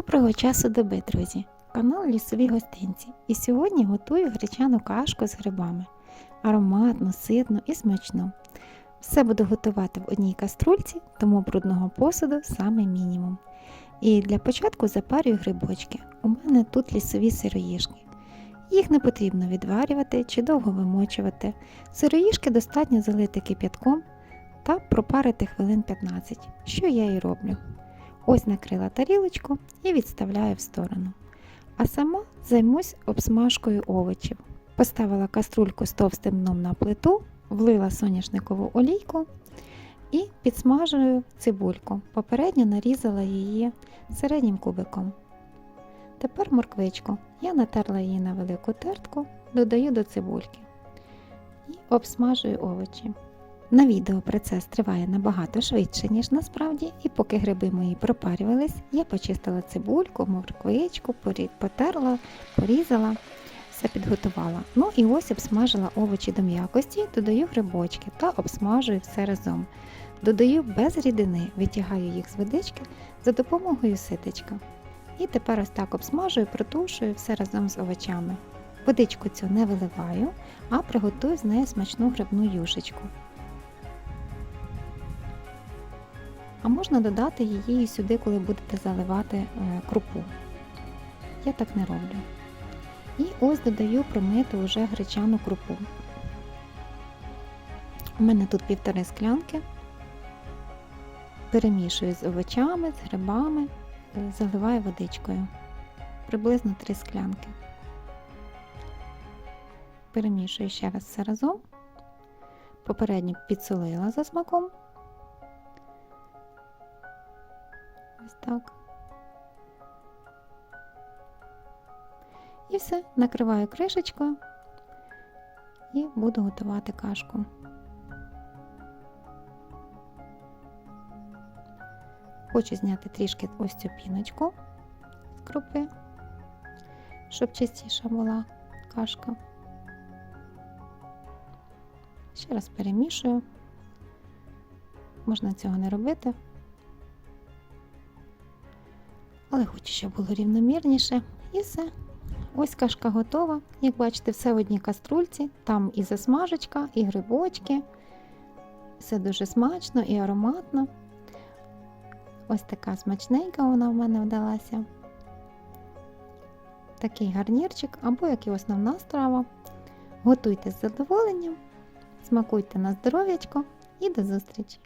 Доброго часу доби, друзі! Канал Лісові гостинці. І сьогодні готую гречану кашку з грибами. Ароматно, ситно і смачно. Все буду готувати в одній каструльці, тому брудного посуду саме мінімум. І для початку запарюю грибочки. У мене тут лісові сироїшки. Їх не потрібно відварювати чи довго вимочувати. Сироїшки достатньо залити кип'ятком та пропарити хвилин 15, що я і роблю. Ось накрила тарілочку і відставляю в сторону. А сама займусь обсмажкою овочів. Поставила каструльку з товстим дном на плиту, влила соняшникову олійку і підсмажую цибульку. Попередньо нарізала її середнім кубиком. Тепер морквичку. Я натерла її на велику тертку, додаю до цибульки і обсмажую овочі. На відео процес триває набагато швидше, ніж насправді, і поки гриби мої пропарювались, я почистила цибульку, морквичку, потерла, порізала, все підготувала. Ну і ось обсмажила овочі до м'якості, додаю грибочки та обсмажую все разом. Додаю без рідини, витягаю їх з водички за допомогою ситечка. І тепер ось так обсмажую, протушую все разом з овочами. Водичку цю не виливаю, а приготую з нею смачну грибну юшечку. А можна додати її сюди, коли будете заливати е, крупу. Я так не роблю. І ось додаю промиту вже гречану крупу. У мене тут півтори склянки. Перемішую з овочами, з грибами, е, заливаю водичкою. Приблизно 3 склянки. Перемішую ще раз все разом. Попередньо підсолила за смаком. Ось так. І все, накриваю кришечкою і буду готувати кашку. Хочу зняти трішки ось цю піночку з крупи, щоб чистіша була кашка. Ще раз перемішую. Можна цього не робити але хочу, щоб було рівномірніше. І все. Ось кашка готова. Як бачите, все в одній каструльці. Там і засмажечка, і грибочки. Все дуже смачно і ароматно. Ось така смачненька вона в мене вдалася. Такий гарнірчик, або як і основна страва. Готуйте з задоволенням, смакуйте на здоров'ячко і до зустрічі!